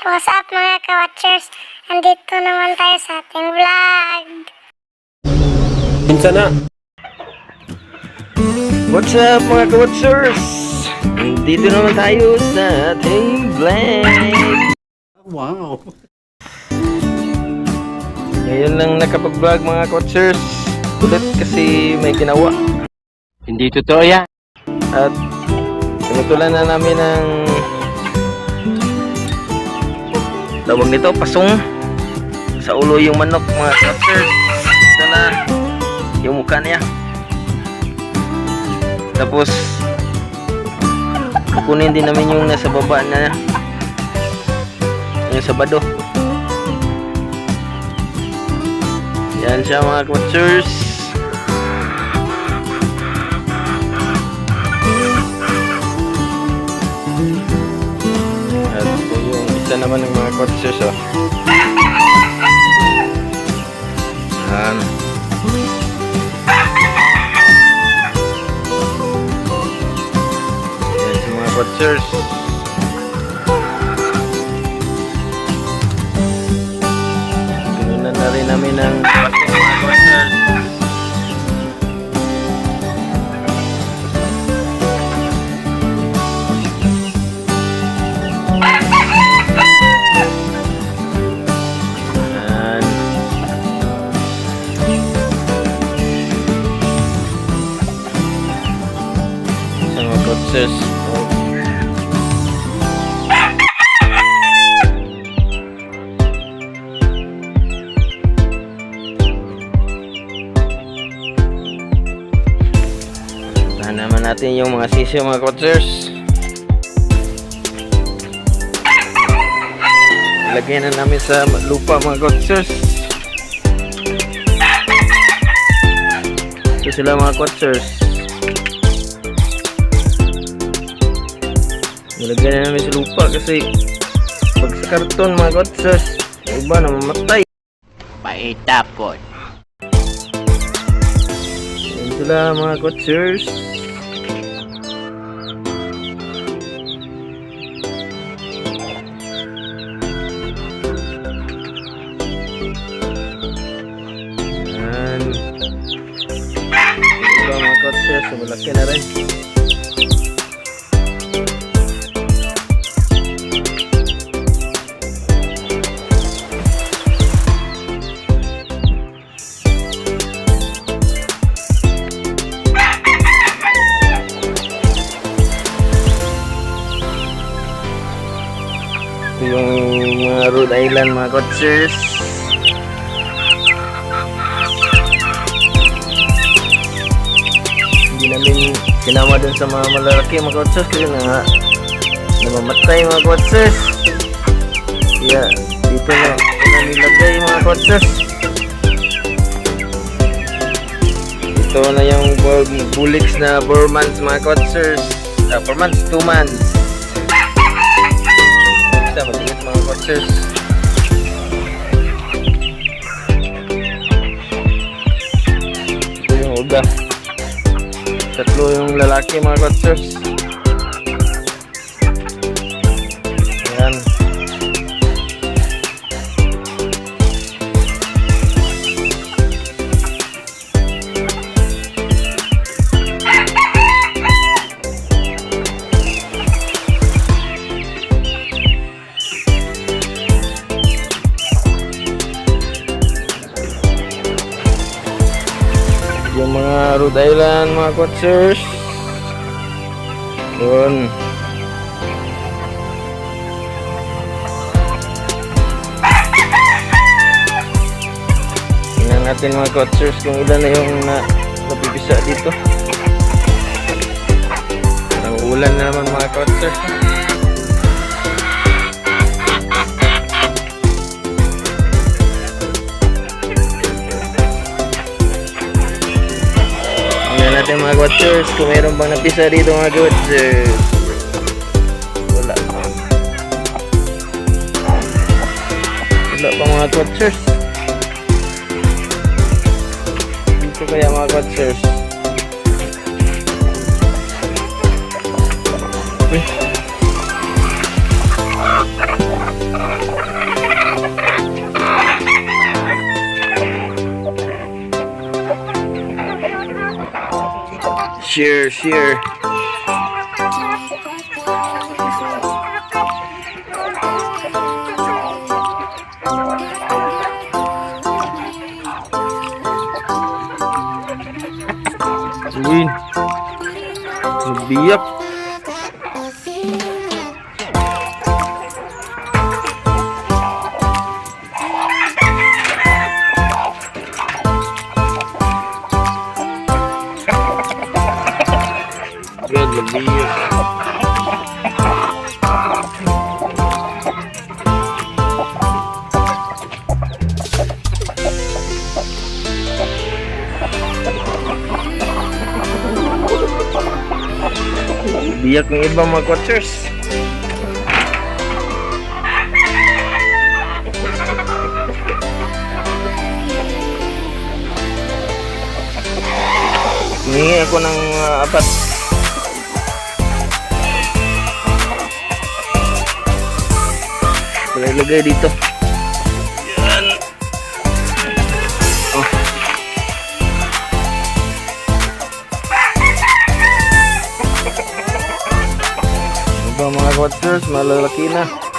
What's up mga ka-watchers? Andito naman tayo sa ating vlog. Minsan na. What's up mga ka-watchers? Dito naman tayo sa ating vlog. Wow. Ngayon lang nakapag-vlog mga ka-watchers. Ulit kasi may ginawa. Hindi totoo yan. At pinutulan na namin ng tawag nito, pasong sa ulo yung manok mga ka-watchers. Ito na yung mukha niya. Tapos kukunin din namin yung nasa baba na yung sabado. Yan siya mga ka-watchers. Naman ng mga coaches oh. Yan. Yan yung mga coaches. Coaches. Tahan naman natin yung mga sisyo mga coaches. Ilagay na namin sa lupa mga coaches. Ito sila mga coaches. Ilagay na namin sa lupa kasi pag sa karton mga yung iba na mamatay. Paitapon. Yan sila mga coaches. Yan. Yan sila mga yung mga Rhode Island mga coaches. Hindi namin sinama dun sa mga malalaki mga coaches kasi na nga namamatay mga coaches. Kaya dito na nilagay mga coaches. Ito na yung bu- bullocks na 4 months mga coaches. Uh, 4 months, 2 months. Coaches. Ito yung uga. Tatlo yung lalaki mga coaches. Mga Rhode Island mga coachers. Yun. Tingnan natin mga coachers kung ilan na yung na napipisa dito. Ang ulan na naman mga coachers. Mga watchers kung meron bang napisa dito mga watchers. Wala. Wala pa mga watchers. Dito kaya mga watchers. Uy. Share, share. Win. Nabiyak. Nabiyak. Biyak ng ibang mga coachers. Humingi ako ng uh, apat. Wala ilagay dito. Yan. Oh. Ano ba mga coachers, malalaki na.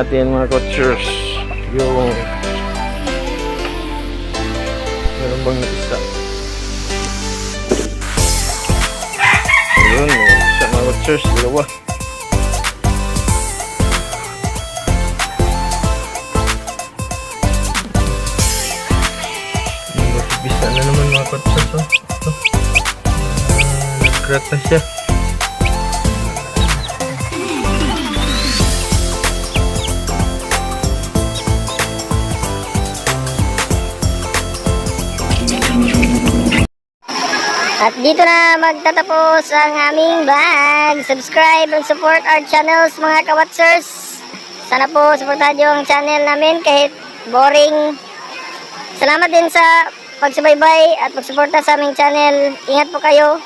Natin mga coachers. Yung... Meron bang isa? May isa mga coachers. Dalawa. Bisa na naman mga coachers. Oh. Oh. Ah, Nag-crack na siya. At dito na magtatapos ang aming vlog. Subscribe and support our channels mga kawatsers. Sana po supportahan nyo ang channel namin kahit boring. Salamat din sa pagsubaybay at pagsuporta sa aming channel. Ingat po kayo.